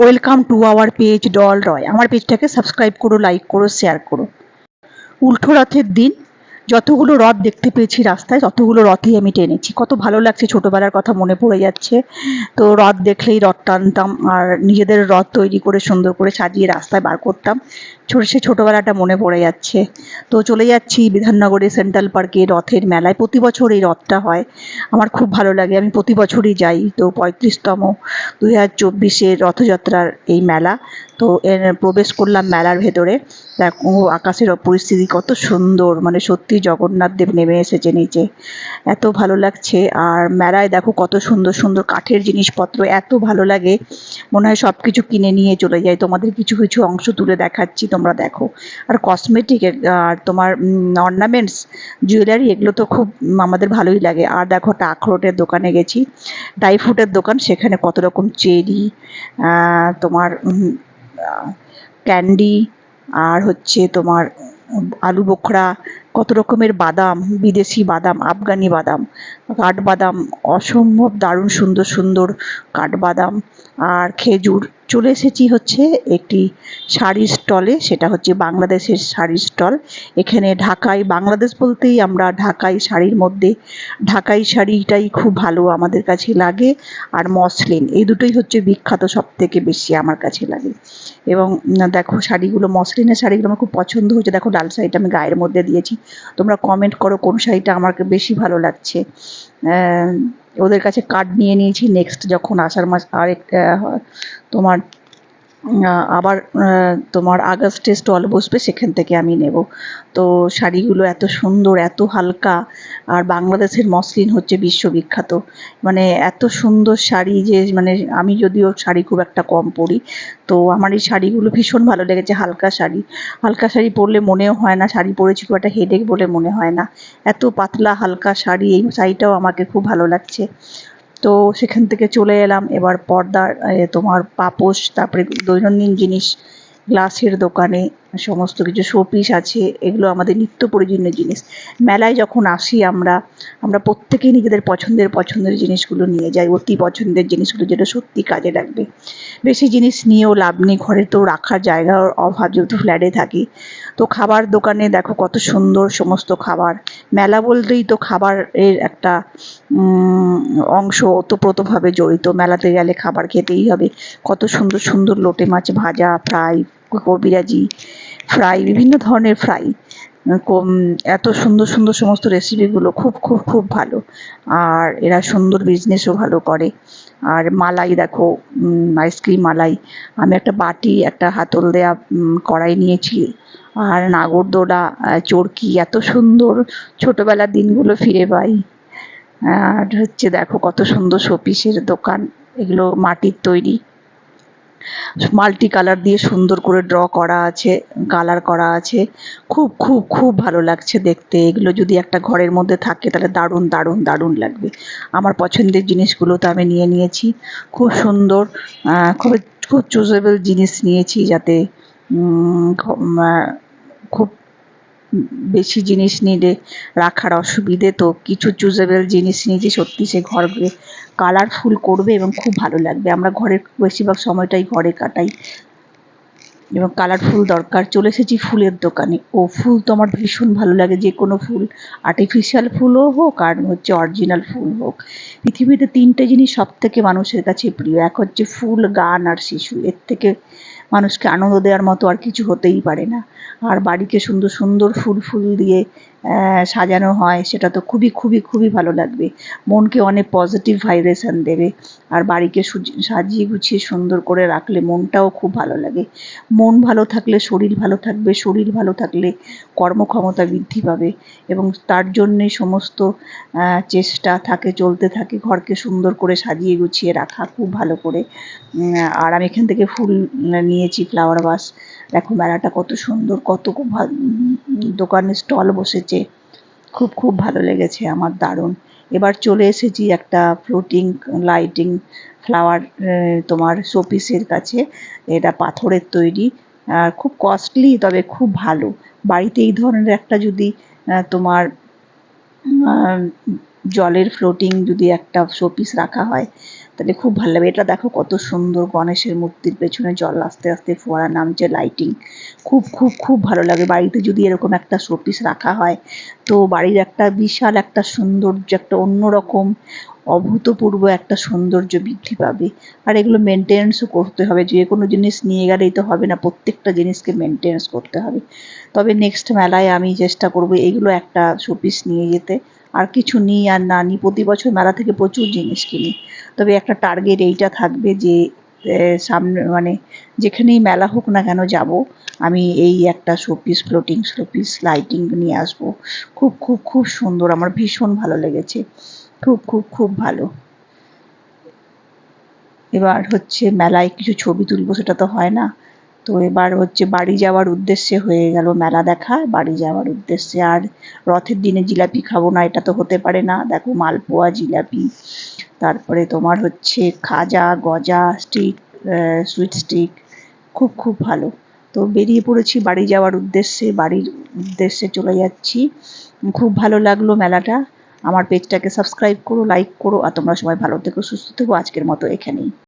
Welcome to our page Doll Roy. আমার পেজটাকে subscribe করো, লাইক করো, শেয়ার করো। উল্টো রথের দিন, যতগুলো রথ দেখতে পেয়েছি রাস্তায়, ততগুলো রথই আমি টেনেছি। কত ভালো লাগছে, ছোটোবেলার কথা মনে পড়ে যাচ্ছে। তো রথ দেখলেই রথ টানতাম আর নিজেদের রথ তৈরি করে, সুন্দর করে সাজিয়ে রাস্তায় বার করতাম। সে ছোটোবেলাটা মনে পড়ে যাচ্ছে। তো চলে যাচ্ছি বিধাননগরে সেন্ট্রাল পার্কে রথের মেলায়। প্রতি বছর এই রথটা হয়। আমার খুব ভালো লাগে। আমি প্রতি বছরই যাই। তো পঁয়ত্রিশতম দুই হাজার চব্বিশের রথযাত্রার এই মেলা। তো এর প্রবেশ করলাম মেলার ভেতরে। দেখো আকাশের পরিস্থিতি কত সুন্দর। মানে সত্যি জগন্নাথ দেব নেমে এসেছে নিচে। এত ভালো লাগছে। আর মেলায় দেখো কত সুন্দর সুন্দর কাঠের জিনিসপত্র। এত ভালো লাগে। মনে হয় সব কিছু কিনে নিয়ে চলে যাই। তোমাদের কিছু কিছু অংশ তুলে দেখাচ্ছি। তোমরা দেখো। আর কসমেটিক আর তোমার অর্নামেন্টস জুয়েলারি এগুলো তো খুব আমাদের ভালোই লাগে। আর দেখো একটা আখরোটের দোকানে গেছি। ড্রাই ফ্রুটের দোকান, সেখানে কত রকম চেরি তোমার ক্যান্ডি আর হচ্ছে তোমার আলু বোখরা, কত রকমের বাদাম, বিদেশি বাদাম, আফগানি বাদাম, কাঠবাদাম, অসম্ভব দারুণ সুন্দর সুন্দর কাঠবাদাম, আর খেজুর চলে এসেছি হচ্ছে একটি শাড়ির স্টলে সেটা হচ্ছে বাংলাদেশের শাড়ির স্টল এখানে ঢাকাই বাংলাদেশ বলতেই আমরা ঢাকাই শাড়ির মধ্যে, ঢাকাই শাড়িটাই খুব ভালো আমাদের কাছে লাগে আর মসলিন। এই দুটোই হচ্ছে বিখ্যাত সব থেকে বেশি আমার কাছে লাগে। এবং দেখো শাড়িগুলো, মসলিনের শাড়িগুলো আমার খুব পছন্দ হয়েছে। দেখো লাল শাড়িটা আমি গায়ের মধ্যে দিয়েছি। তোমরা কমেন্ট করো কোন শাড়িটা আমাকে বেশি ভালো লাগছে। ওদের কাছে কার্ড নিয়ে নিয়েছি নেক্সট যখন আষাঢ় মাস আরেক আহ, তোমার আহ, আবার তোমার আগস্টে স্টল বসবে, সেখান থেকে আমি নেব। তো শাড়িগুলো এত সুন্দর, এত হালকা, আর বাংলাদেশের মসলিন হচ্ছে বিশ্ববিখ্যাত। মানে এত সুন্দর শাড়ি যে মানে আমি যদিও শাড়ি খুব একটা কম পরি, তো আমার এই শাড়িগুলো ভীষণ ভালো লেগেছে, হালকা শাড়ি। হালকা শাড়ি পরলে মনেও হয় না, শাড়ি পরেছি খুব একটা হেডেক বলে মনে হয় না। এত পাতলা, হালকা শাড়ি, এই শাড়িটাও আমাকে খুব ভালো লাগছে। তো সেখান থেকে চলে এলাম। এবার পর্দার তোমার পাপোশ তারপরে দৈনন্দিন জিনিস গ্লাসের দোকানে সমস্ত কিছু শোপিস আছে, এগুলো আমাদের নিত্য প্রয়োজনীয় জিনিস। মেলায় যখন আসি আমরা আমরা প্রত্যেকেই নিজেদের পছন্দের পছন্দের জিনিসগুলো নিয়ে যাই, অতি পছন্দের জিনিসগুলো যেটা সত্যি কাজে লাগবে। বেশি জিনিস নিয়েও লাভ নেই, ঘরে তো রাখার জায়গার অভাব, যেহেতু ফ্ল্যাটে থাকি। তো খাবার দোকানে দেখো কত সুন্দর সমস্ত খাবার। মেলা বলতেই তো খাবারের একটা অংশ ওতপ্রোতভাবে জড়িত। মেলাতে গেলে খাবার খেতেই হবে। কত সুন্দর সুন্দর লোটে মাছ ভাজা ফ্রাই কবিরাজি, ফ্রাই, বিভিন্ন ধরনের ফ্রাই। এত সুন্দর সুন্দর সমস্ত রেসিপিগুলো খুব খুব খুব ভালো। আর এরা সুন্দর বিজনেসও ভালো করে। আর মালাই দেখো আইসক্রিম মালাই। আমি একটা বাটি, একটা হাতল দেয়া কড়াই নিয়েছি। আর নাগরদোলা চরকি, এত সুন্দর। ছোটবেলার দিনগুলো ফিরে পাই। আর হচ্ছে দেখো কত সুন্দর শোপিসের দোকান। এগুলো মাটির তৈরি। মাল্টি কালার দিয়ে সুন্দর করে ড্র করা আছে, কালার করা আছে। খুব খুব খুব ভালো লাগছে দেখতে। এগুলো যদি একটা ঘরের মধ্যে থাকে তাহলে দারুণ দারুণ দারুণ লাগবে। আমার পছন্দের জিনিসগুলো তো আমি নিয়ে নিয়েছি। খুব সুন্দর খুব খুব চুজেবল জিনিস নিয়েছি যাতে খুব বেশি জিনিস নিলে রাখার অসুবিধে তো কিছু চুজেবেল জিনিস নিয়েছি, সত্যি সে ঘরকে কালারফুল করবে এবং খুব ভালো লাগবে। আমরা ঘরের বেশিরভাগ সময়টাই ঘরে কাটাই। এবং কালারফুল দরকার। চলে এসেছি ফুলের দোকানে। ও ফুল তো আমার ভীষণ ভালো লাগে। যে কোনো ফুল আর্টিফিশিয়াল ফুলও হোক আর হচ্ছে অরিজিনাল ফুল হোক। পৃথিবীতে তিনটে জিনিস সব থেকে মানুষের কাছে প্রিয়। এক হচ্ছে ফুল, গান আর শিশু। এর থেকে মানুষকে আনন্দ দেওয়ার মতো আর কিছু হতেই পারে না। আর বাড়িকে সুন্দর সুন্দর ফুল ফুল দিয়ে সাজানো হয় সেটা তো খুবই খুবই খুবই ভালো লাগবে। মনকে অনেক পজিটিভ ভাইব্রেশন দেবে। আর বাড়িকে সাজিয়ে গুছিয়ে সুন্দর করে রাখলে মনটাও খুব ভালো লাগে। মন ভালো থাকলে শরীর ভালো থাকবে শরীর ভালো থাকলে কর্মক্ষমতা বৃদ্ধি পাবে এবং তার জন্যে সমস্ত চেষ্টা থাকে চলতে থাকে ঘরকে সুন্দর করে সাজিয়ে গুছিয়ে রাখা খুব ভালো করে। আর আমি এখান থেকে ফুল উম, নিয়েছি ফ্লাওয়ার বাস দেখো মেলাটা কত সুন্দর, কত দোকানে স্টল বসেছে। খুব খুব ভালো লেগেছে আমার, দারুণ। এবার চলে এসেছি একটা ফ্লোটিং লাইটিং ফ্লাওয়ার তোমার শোপিসের কাছে। এটা পাথরের তৈরি, আর খুব কস্টলি তবে খুব ভালো। বাড়িতে এই ধরনের একটা যদি তোমার জলের ফ্লোটিং যদি একটা শোপিস রাখা হয়, তাহলে খুব ভালো লাগবে। এটা দেখো কত সুন্দর গণেশের মূর্তির পেছনে জল আস্তে আস্তে ফোয়ারা নামছে লাইটিং খুব খুব খুব ভালো লাগে। বাড়িতে যদি এরকম একটা শোপিস রাখা হয়, তো বাড়ির একটা বিশাল একটা সৌন্দর্য, একটা অন্যরকম অভূতপূর্ব একটা সৌন্দর্য বৃদ্ধি পাবে। আর এগুলো মেনটেন্যান্সও করতে হবে। যে কোনো জিনিস নিয়ে গেলেই তো হবে না, প্রত্যেকটা জিনিসকে মেনটেন্যান্স করতে হবে। তবে নেক্সট মেলায় আমি চেষ্টা করব এগুলো একটা শোপিস নিয়ে যেতে। আর কিছু নিই আর না নিই। প্রতি বছর মেলা থেকে প্রচুর জিনিস কিনি। তবে একটা টার্গেট এইটা থাকবে যে সামনে মানে যেখানেই মেলা হোক না কেন যাব, আমি এই একটা শোপিস ফ্লোটিং শোপিস লাইটিং নিয়ে আসব। খুব খুব খুব সুন্দর। আমার ভীষণ ভালো লেগেছে। খুব খুব খুব ভালো। এবার হচ্ছে মেলায় কিছু ছবি তুলবো, সেটা তো হয় না। তো এবার হচ্ছে বাড়ি যাওয়ার উদ্দেশ্যে হয়ে গেল মেলা দেখা, বাড়ি যাওয়ার উদ্দেশ্যে আর রথের দিনে জিলাপি খাব না, এটা তো হতে পারে না। দেখো মালপোয়া, জিলাপি, তারপরে তোমার হচ্ছে খাজা, গজা, স্টিক সুইট স্টিক খুব খুব ভালো। তো বেরিয়ে পড়েছি বাড়ি যাওয়ার উদ্দেশ্যে, বাড়ির উদ্দেশ্যে চলে যাচ্ছি। খুব ভালো লাগল মেলাটা। আমার পেজটাকে সাবস্ক্রাইব করো লাইক করো, আর তোমরা সবাই ভালো থেকো, সুস্থ থেকো। আজকের মতো এখানেই।